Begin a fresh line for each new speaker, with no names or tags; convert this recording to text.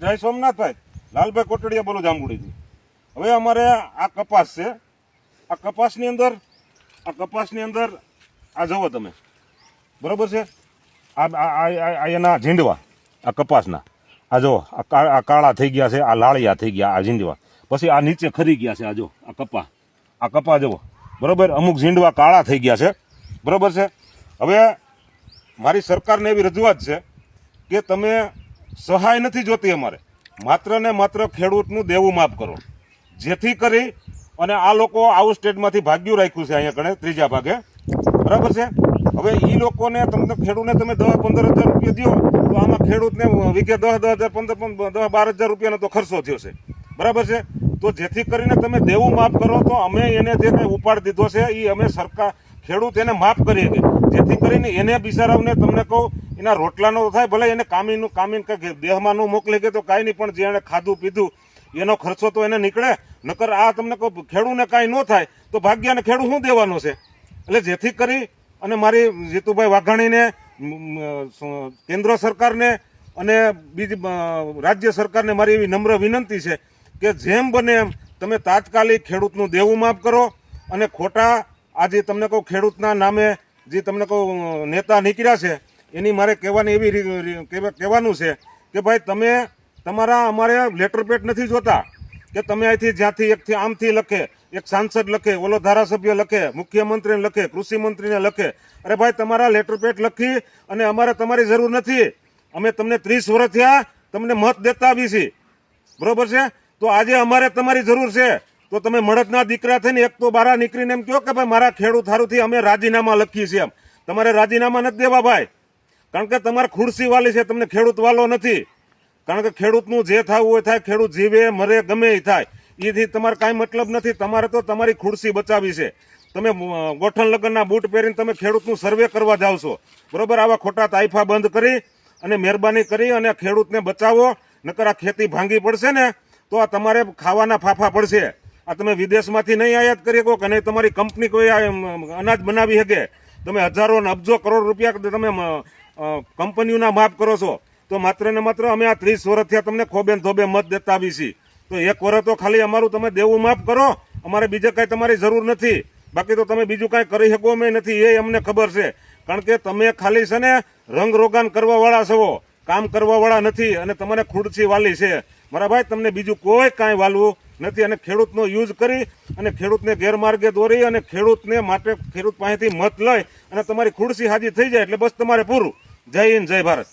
જય સોમનાથભાઈ. લાલભાઈ કોટડિયા બોલો જાંબુડીથી. હવે અમારે આ કપાસ છે. આ કપાસની અંદર, આ કપાસની અંદર, આ જુઓ તમે. બરોબર છે? આ એના ઝીંડવા, આ કપાસના. આ કા- આ કાળા થઈ ગયા છે, આ લાળિયા થઈ ગયા, આ ઝીંડવા. પછી આ નીચે ખરી ગયા છે, આ જો આ કપા. આ કપા જુઓ. બરોબર? અમુક ઝીંડવા કાળા થઈ ગયા છે. બરોબર છે? હવે મારી સરકારને એવી રજૂઆત છે કે તમે સહાય નથી જોતી અમારે. માત્ર ને માત્ર ખેડૂતનું દેવું માફ કરો. જેથી કરી અને આ લોકો આઉટ સ્ટેટમાંથી ભાગ્યું રાખ્યું છે અહીંયા કણે, ત્રીજા ભાગે. બરાબર છે? હવે એ લોકોને તમને, ખેડૂતને તમે દસ પંદર હજાર રૂપિયા દો તો આમાં ખેડૂતને વીઘે દસ દસ હજાર, પંદર દસ, બાર હજાર રૂપિયાનો તો ખર્ચો થયો છે. બરાબર છે? તો જેથી કરીને તમે દેવું માફ કરો, તો અમે એને જે ઉપાડ દીધો છે એ અમે સરકાર, ખેડૂત એને માફ કરીએ જેથી કરીને એને બિચારાઓને તમને કહું એના રોટલાનો થાય, ભલે એને કામીનું, કામીન કંઈક દેહમાં નું મોકલી કે તો કાંઈ નહીં, પણ જે એને ખાધું, પીધું, એનો ખર્ચો તો એને નીકળે. નકર આ તમને કહું ખેડૂને કાંઈ ન થાય, તો ભાગ્યાને ખેડૂત શું દેવાનો છે? એટલે જેથી કરી અને મારી જીતુભાઈ વાઘાણીને કેન્દ્ર સરકારને અને બીજી રાજ્ય સરકારને મારી એવી નમ્ર વિનંતી છે કે જેમ બને એમ તમે તાત્કાલિક ખેડૂતનું દેવું માફ કરો અને ખોટા આજે તમને કહું ખેડૂતના નામે જે તમને કહું નેતા નીકળ્યા છે એની મારે કહેવાની એવી કહેવાનું છે કે ભાઈ તમે તમારા અમારે લેટર પેડ નથી જોતા કે તમે અહીંથી જ્યાંથી એકથી આમથી લખે, એક સાંસદ લખે, ઓલો ધારાસભ્ય લખે, મુખ્યમંત્રીને લખે, કૃષિ મંત્રીને લખે. અરે ભાઈ, તમારા લેટર પેડ લખી અને અમારે તમારી જરૂર નથી. અમે તમને ત્રીસ વર્ષ થયા તમને મત દેતા આવી છીએ. બરોબર છે? તો આજે અમારે તમારી જરૂર છે. તો તમે મળદના દીકરા થઈને એક તો બારા નીકળીને એમ કહો કે ભાઈ, મારા ખેડૂત હારુથી અમે રાજીનામા લખીએ છીએ એમ. તમારે રાજીનામા નથી દેવા ભાઈ. કારણ કે તમારે ખુરશી વાલી છે, તમને ખેડૂત વાલો નથી. કારણ કે ખેડૂતનું જે થવું હોય થાય, ખેડૂત જીવે, મરે, ગમે એ થાય. એથી તમારે કાંઈ મતલબ નથી. તમારે તો તમારી ખુરશી બચાવી છે. તમે ગોઠણ લગ્નના બૂટ પહેરીને તમે ખેડૂતનું સર્વે કરવા જાવ છો. બરોબર? આવા ખોટા તાઇફા બંધ કરી અને મહેરબાની કરી અને ખેડૂતને બચાવો. નકર આ ખેતી ભાંગી પડશે ને, તો આ તમારે ખાવાના ફાફા પડશે. આ તમે વિદેશમાંથી નહીં આયાત કરી શકો કે નહીં. તમારી કંપની કોઈ અનાજ બનાવી શકે. તમે હજારો ને અબજો કરોડ રૂપિયા તમે કંપનીઓના માફ કરો છો, તો માત્ર ને માત્ર અમે આ ત્રીસ વર્ષ થયા તમને ખોબે ધોબે મત દેતા આવી છીએ. તો એક વર્ષ તો ખાલી અમારું તમે દેવું માફ કરો, અમારે બીજે કાંઈ તમારી જરૂર નથી. બાકી તો તમે બીજું કાંઈ કરી શકો અમે નથી, એ અમને ખબર છે. કારણ કે તમે ખાલી છે ને રંગ રોગાન કરવા વાળા છો, કામ કરવા વાળા નથી અને તમારે ખુરશી વાલી છે. મારા ભાઈ, તમને બીજું કોઈ કાંઈ વાલવું નથી અને ખેડૂતનો યુઝ કરી અને ખેડૂતને ગેરમાર્ગે દોરી અને ખેડૂતને માટે ખેડૂત પાસેથી મત લઈ અને તમારી ખુરશી હાજી થઈ જાય એટલે બસ તમારે પૂરું. જય હિન્દ, જય ભારત.